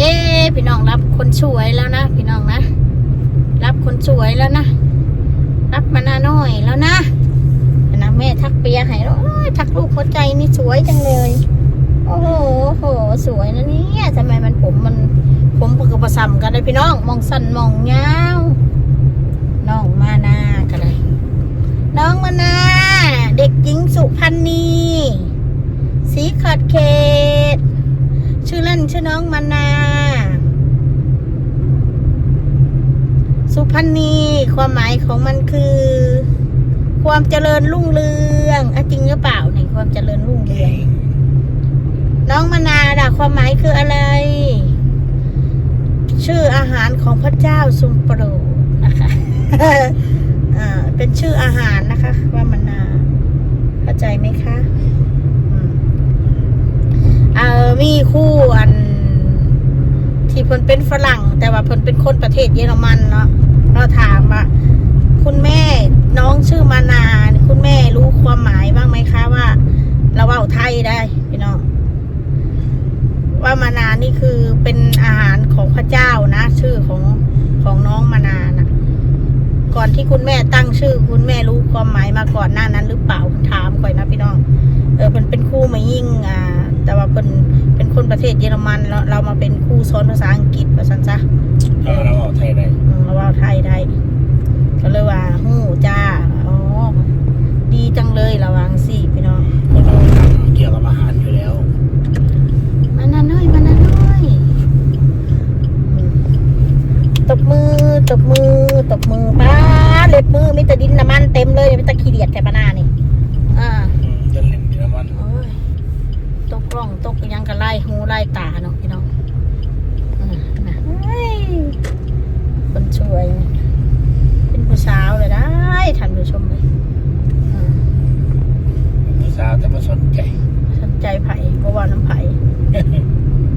เอ๊พี่น้องรับคนสวยแล้วนะพี่น้องนะ รับคนสวยแล้วนะ รับมานาน้อยแล้วนะนะแม่ทักเปียให้แล้วทักลูกหัวใจนี่สวยจังเลย โอ้โหโอ้โหสวยนะเนี่ยทำไมมันผมมันผมปกประซ้ำกันเลยพี่น้อง มองสั้นมองยาวน้องมานากันเลยน้องมานาเด็กหญิงสุพันนีสีขัดเขตชื่อเล่นชื่อน้องมานา สุ พันนีความหมายของมันคือ ความเจริญรุ่งเรืองอจริงหรือเปล่าในความเจริญรุ่งเรืองน้องมนาล่ะความหมายคืออะไร ชื่ออาหารของพระเจ้าทรงโปรดนะคะเป็นชื่ออาหารนะคะ ว่ามนาเข้าใจไหมคะอืมเออมีคู่อันที่เพิ่นเป็นฝรั่ง แต่ว่าเพิ่นเป็นคนประเทศเยอรมันเนาะ เราถามว่าคุณแม่น้องชื่อมานาคุณแม่รู้ความหมายบ้างไหมคะว่า เราเว่าไทยได้พี่น้องว่ามานานี่คือเป็นอาหารของพระเจ้านะ ชื่อของของน้องมานานะก่อนที่คุณแม่ตั้งชื่อ คุณแม่รู้ความหมายมาก่อนหน้านั้น หรือเปล่าถามก่อนนะพี่น้อง เออเป็นเป็นคู่มายิ่งอ่า แต่ว่าเป็น คนประเทศเยอรมันแล้วเรามาเป็นครู่สอนภาษาอังกฤษภาษาซะเราเราออกไทยได้อืมเราเว่าไทยได้ก็เลยว่าหู้จ้าอ๋อดีจังเลยระวังสิพี่น้องเพราะเราทำเกี่ยวกับอาหารอยู่แล้วมานาน้อยมานาน้อยอืมตบมือตบมือตบมือป้าเล็บมือมีแต่ดินน้ำมันเต็มเลยมีแต่ขี้เดียดแต่ปานานี่ อ่า อืมจนเล่นเยอรมัน โอ้ย ตกร่องตกอิหยังกันไล่หูไล่ตาเนาะพี่น้องอืมนะเฮ้ยคนช่วย เป็นผู้สาวเลยได้ท่านผู้ชมเลยอืมผู้สาวแต่มาสนใจ สนใจไผ่เพราะว่าน้ำไผ่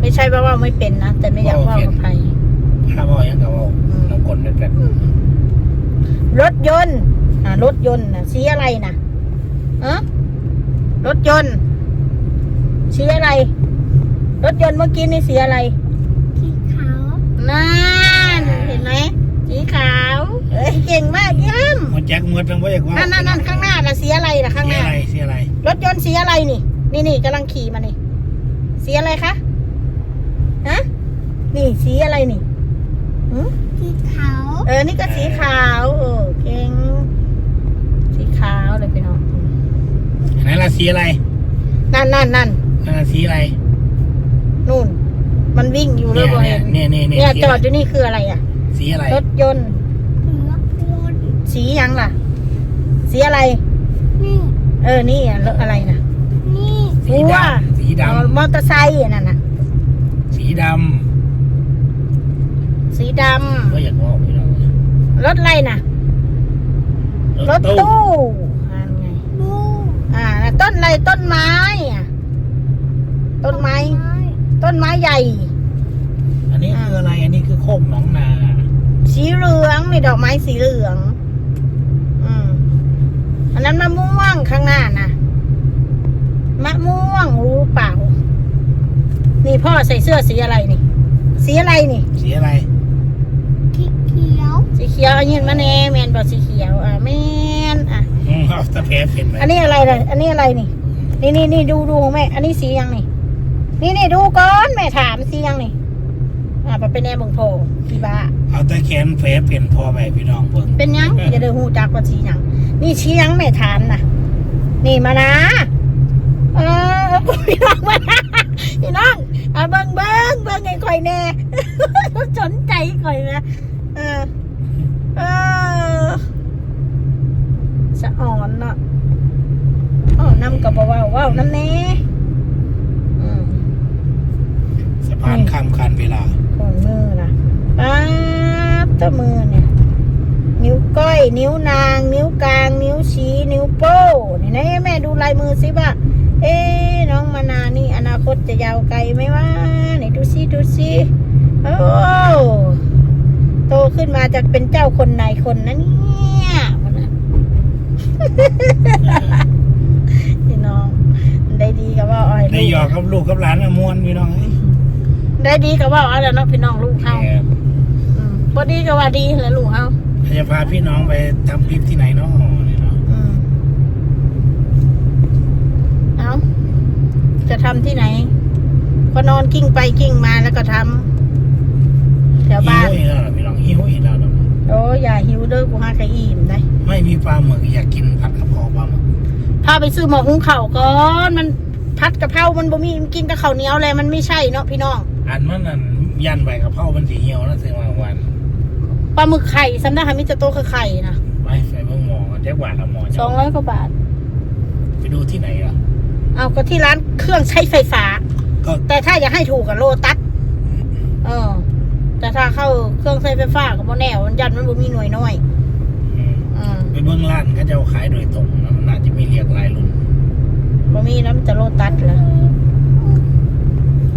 ไม่ใช่ว่าว่าไม่เป็นนะ แต่ไม่อยากว่ากับไผ่ถ้าว่าอย่างกับว่าน้ำกลนแบบรถยนต์อ่ารถยนต์นะสีอะไรนะเออรถยนต์ สีอะไร รถยนต์เมื่อกี้นี่สีอะไร สีขาว นั่น เห็นไหม สีขาวเอ้ยเก่งมากเยี่ยมมันแจ็คมืดทั้งว่าอย่างว่านั่นนั่นนั่นข้างหน้าน่ะสีอะไรน่ะข้างสีหน้า อะไรสีอะไรรถยนต์สีอะไรนี่ นี่นี่กำลังขี่มานี่สีอะไรคะ ฮะ นี่สีอะไรนี่หืม สีขาวเออ นี่ก็สีขาวเออเก่ง สีขาวเลยพี่น้องอันนั้นละสีอะไร นั่นนั่นนั่น อันนั้นสีอะไรนู่น มันวิ่งอยู่เลเนี่ยยบ่เนี่ยเห็นเนี่ยเนี่ยเนี่ยจอดอยู่นี่คืออะไรอะ สีอะไรรถยนต์หัวโคนสียังล่ะ สีอะไรนี่เออ นี่อะรถอะไรนะนี่สีหัว ดำสีดอ๋อมอเตอร์ไซค์อะนั่นน่ะำสีดสีดำก็อยากว่าพี่น้องำรถอะไรน่ะ รถตู้อ่าไงดูอ่าแล้วต้นอะไรต้นไม้อะ ต้นไม้ ต้นไม้ใหญ่ อันนี้คืออะไร อันนี้คือโคกหนองนา สีเหลืองมีดอกไม้สีเหลือง อืมอันนั้นมะม่วงข้างหน้านะมะม่วงรู้เปล่า นี่พ่อใส่เสื้อสีอะไรนี่ สีอะไรนี่ สีอะไร สีเขียว สีเขียวอันนี้มาแน่แมนบอกสีเขียว อะแมนอะอืมเอาตะแพรเป็นไหมอันนี้อะไรเลยอันนี้อะไรนี่ นี่นี่นี่ดูดูของแม่ อันนี้สียังนี่ นี่นี่ดูก่อนแม่ถามสียังนี่อ่าไปเป็นแน่เบังโพพี่บ้าเอาตะแขนแผลเป็นพ่อแม่พี่น้องเพิ่งเป็นยังอย่าเดินหูจักว่าสียังนี่ชี้ยังแม่ถามนะนี่มานะเออพี่น้องมานะพี่น้องอะเบิ้งเบิ้งเบิ้งไอ้ข่อยแน่สนใจข่อยนะเออเออสะอ่อนเนาะอ๋อน้ำกับเบาๆว้าวน้ำแน่อืม สะพานข้ามคันเวลา ของมือนะป๊าบ ตัวมือเนี่ย นิ้วก้อย นิ้วนาง นิ้วกลาง นิ้วชี้ นิ้วโป้นี่นะแม่ดูลายมือสิว่าเอ๊ะน้องมานานี่อนาคตจะยาวไกลไหมวะไหนดูสิดูสิโอ้โตขึ้นมาจะเป็นเจ้าคนนายคนนะเนี่ยมันน่ะพี่น้องได้ดีกับว่าอ้อยได้หยอกกับลูกกับหลานมามวนพี่น้องเอ้ยได้ดีก็ว่าเอาแล้วเนาะพี่น้องลูกเฮาแอ บอืมบ่ดีก็ว่าดีแหล้วลูกเฮาจะพาพี่น้องไปทำคลิปที่ไหนเนาะเนี่ยเนาะอืมเอาจะทำที่ไหน ก็นอนกิ้งไปกิ้งมาแล้วก็ทำแถวบ้าน หิวอีกแล้วเหรอพี่น้องหิวอีกแล้วเหรอโอ้อย่าหิวเด้อกูหากะอิ่มได้ไม่มีปลาหมึกอยากกินผัดกะเพราปลาหมึกพาไปซื้อหมอหุงข้าวก่อนมันพัดกะเพรา มันบ่มีกินกับข้าวเหนียวแล้วมันไม่ใช่เนาะพี่น้อง อันมันนั่นยันใบกะเพรามันสีเหี่ยวนะเสียมาวัน ปลาหมึกไข่สำนักฮามิจะโตคือไข่นะไปไปเบิ่งหมอแจ็คหวานละหมอสองร้อยกว่าบาท ไปดูที่ไหนล่ะเอาก็ที่ร้านเครื่องใช้ไฟฟ้า ก็แต่ถ้าอยากให้ถูกกับโลตัสเออ แต่ถ้าเข้าเครื่องใช้ไฟฟ้าก็บ่แน่มันยันมันบ่มีหน่วยน้อยอืมอืมไปเบื้องร้านเขาจะเอาขายโดยตรงนะมันอาจจะมีเรียกหลายรุ่นบ่มีแล้วมันจะโลตัสเหรอ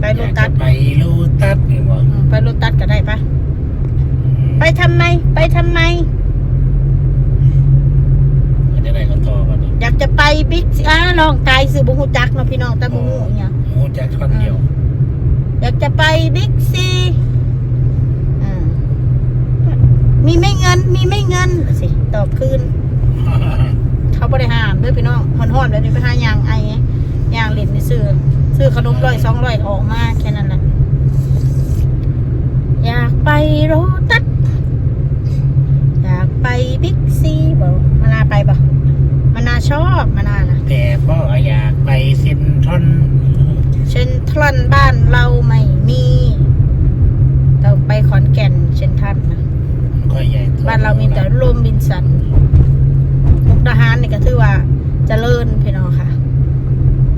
ไปโลอยากตัจะสไปโลตัสนี่ว่าอืมไปโลตัสก็ได้ปะ ไปทำไม ไปทำไม จะได้ก็ต่อกันอยากจะไปบิ๊กซีอ่าลองตายสื่อบุหูจักเนาะพี่น้องแต่บุหูเนี่ยหมูจากท่อนเดียว อยากจะไปบิ๊กซีอ่ามีไม่เงิน มีไม่เงินสิตอบคืน เขาบริหารด้วยพี่น้องหอนๆแบบนี้ไปหายางไอ้ยางเล่นในซื้อซื้อขนมร้อยสองร้อยออกมาแค่นั้นแหละอยากไปโรตัสอยากไปบิ๊กซี บอกมานาไปปะมานาชอบมานานะแต่พ่ออยากไปเซ็นทรัลเชนทรันบ้านเราไม่มีต้องไปขอนแก่นเชนทรันนะมันก็ใหญ่โตบ้านเรามีแต่โรมบินสันมุกดาหารนี่ก็ถือว่าเจริญพี่น้องค่ะ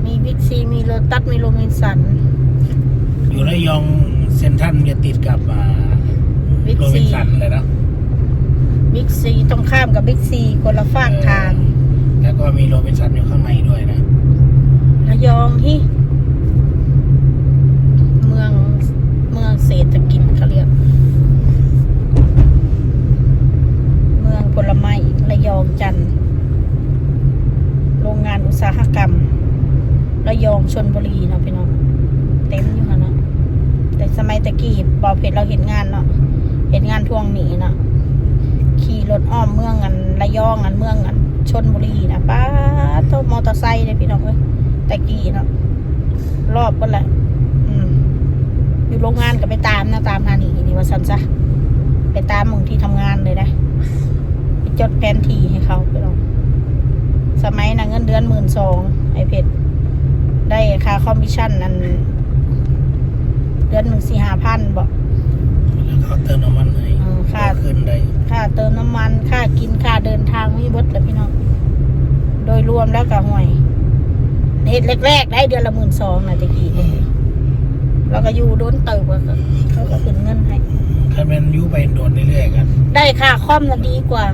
มีบิ๊กซีมีโลตัสมีโรบินสัน อยู่ระยองเซ็นทรัลจะติดกับอ่าบิ๊กโรบิซีนสันเลยเนาะ บิ๊กซีตรงข้ามกับบิ๊กซีคนละฝากทาง แล้วก็มีโรบินสันอยู่ข้างในด้วยนะระยองที่เมืองเมืองเศรษฐกิจเขาเรียก เมืองผลไม้ระยองจันทร์โรงงานอุตสาหกรรม ระยองชนบุรีเนาะพี่น้องเต็มอยู่ค่ะเนาะแต่สมัยตะกี้บอเพชรเราเห็นงานเนาะเห็นงานทวงหนีเนาะ ขี่รถอ้อมเมืองกันระยองกันเมืองกันชนบุรีนะป้าดโตมอเตอร์ไซค์เลยพี่น้องเอ้ยตะกี้เนาะรอบก็แหละอยู่โรงงานก็ไปตามนะตามหานี่นี่ว่าสันซะไปตามมึงที่ทำงานเลยนะไปจดแผนที่ให้เขาไปลองสมัยนะเงินเดือนหมื่นสองไอเพชรได้ค่าคอมมิชชั่นนั้นเดือนหนึ่งสี่ห้าพันบอกแล้วเขาเติมน้ำมันให้ ค่ะขึ้นได้ค่าเติมน้ำมัน ค่ากิน ค่าเดินทางไม่เบิดเลยพี่น้อง โดยรวมแล้วก็ห่วยเน็ตแรกๆ ได้เดือนละหมื่นสองนะตะกี้เนี่ยแล้วก็อยู่โดนเติบก็เขาก็ขึ้นเงินให้ถ้าเป็นอยูไปโดนเรื่อยๆกัน ได้ค่าคอมน่ะดีกว่า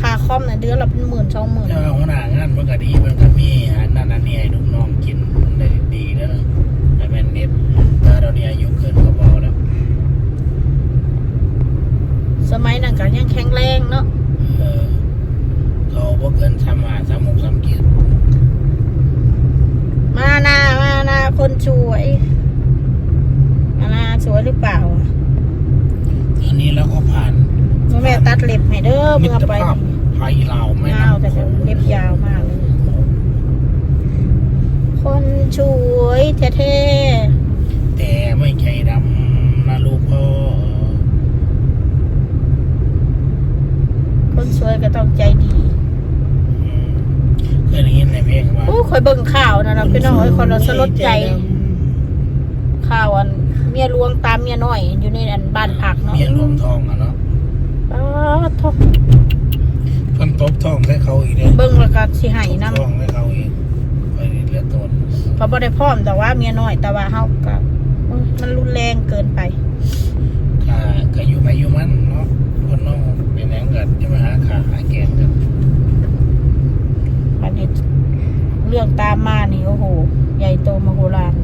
ค่าคอมน่ะเดือนละเป็นหมื่นสองหมื่นถ้าหัวหน้างานมันก็ดีมันก็มีอันนั้นอันนี้ให้ลูกน้องกินได้ดีแล้วนะแต่แม่นเน็ตถ้าเราเนี่ยอายุเกินก็เบาแล้ว สมัยนั้นก็ยังแข็งแรงเนาะ เออเขาพวกเกินสามหาสามหกสามเกียรติ มานามานาคนสวยมานาสวยหรือเปล่า อันนี้แล้วก็ผ่าน แม่ตั ดเล็บให้เด้อมิเมื่อตรไปภาพไทยลาวไม่ยาวแต่น้ำโขก็งเล็บยาวมากเลยคนสวยเท่แต่ไม่ใจดำนะลูกพ่อๆคนสวยก็ต้องใจดีอืมเคยได้ยินในเพลงว่าโอ้คอยเบิ่งข่าวนะนะพี่น้องไอ้ยคนเราสลดใจ ข่าวอันเมียหลวงตามเมียน้อยอยู่ในอันบ้านพักเนาะเมียหลวงทองอะเนาะ อ้าวทบเพิ่นตบทองให้เขาอีกเลยเบิ่งแล้วก็สิให้นำทองให้เขาอีกไปเลือดต้นเพราะบ่ได้พร้อมแต่ว่าเมียน้อยแต่ว่าเฮาก็เอ้ยมันรุนแรงเกินไป ค่าก็อยู่ไปอยู่มันเนาะคนน้องเป็นแหงกันจะมาหาขาหาแกงกัน บัดนี้เรื่องตามมานี่โอ้โห ใหญ่โตมโหฬาร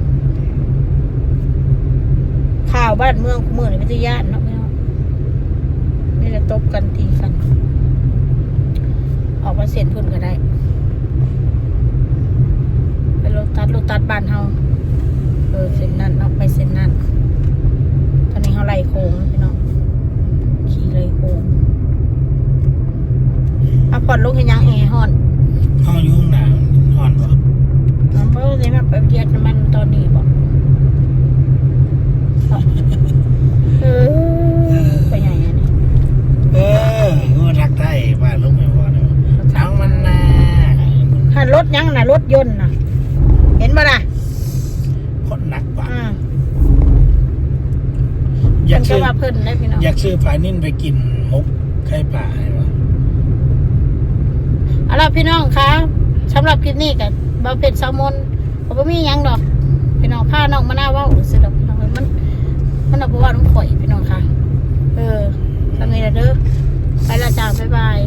ข่าวบ้านเมืองกูเมืองนี่เป็นญาติเนาะพี่น้องนี่จะตบกันทีกัน ออกมา เสียนพุ่นก็ได้ไปรถตัดรถตัดบ้านเฮาออเส้นนั้นเนาะไปเส้นนั้นตอนนี้เขาไล่โค้งนะพี่น้องขี่ไล่โค้งเอาผ่อนลงให้ยังแอร์ฮอนห้องยุ่งหนาวห่อนบ่ เอาเมื่อไหร่มาไปเบียดน้ำมันตอนนี้บอกเออไปไหนอันนี้ เอองูรักไทยบ้านลูกไม่พอเนาะน้องมันนา ถ้ารถยังนะรถยนต์นะเห็นปะล่ะ คนหนักกว่า อ่า อยาก เพิ่นก็ ซื้อ ว่าเพิ่นได้พี่น้อง อยากซื้อปลานิ่น ไปกินมกไข่ป่าให้บ่เอาล่ะพี่น้องคะสำหรับคลิปนี้กับบาเป็ดแซลมอนผมไม่มียังดอก พี่น้องผ้าน้องมาหน้าว่าสิดอกพี่น้องมัน มันเอาไปว่าน้องข่อยพี่น้องค่ะ เออทำไงล่ะเด้อไปละจ้าบ๊ายบาย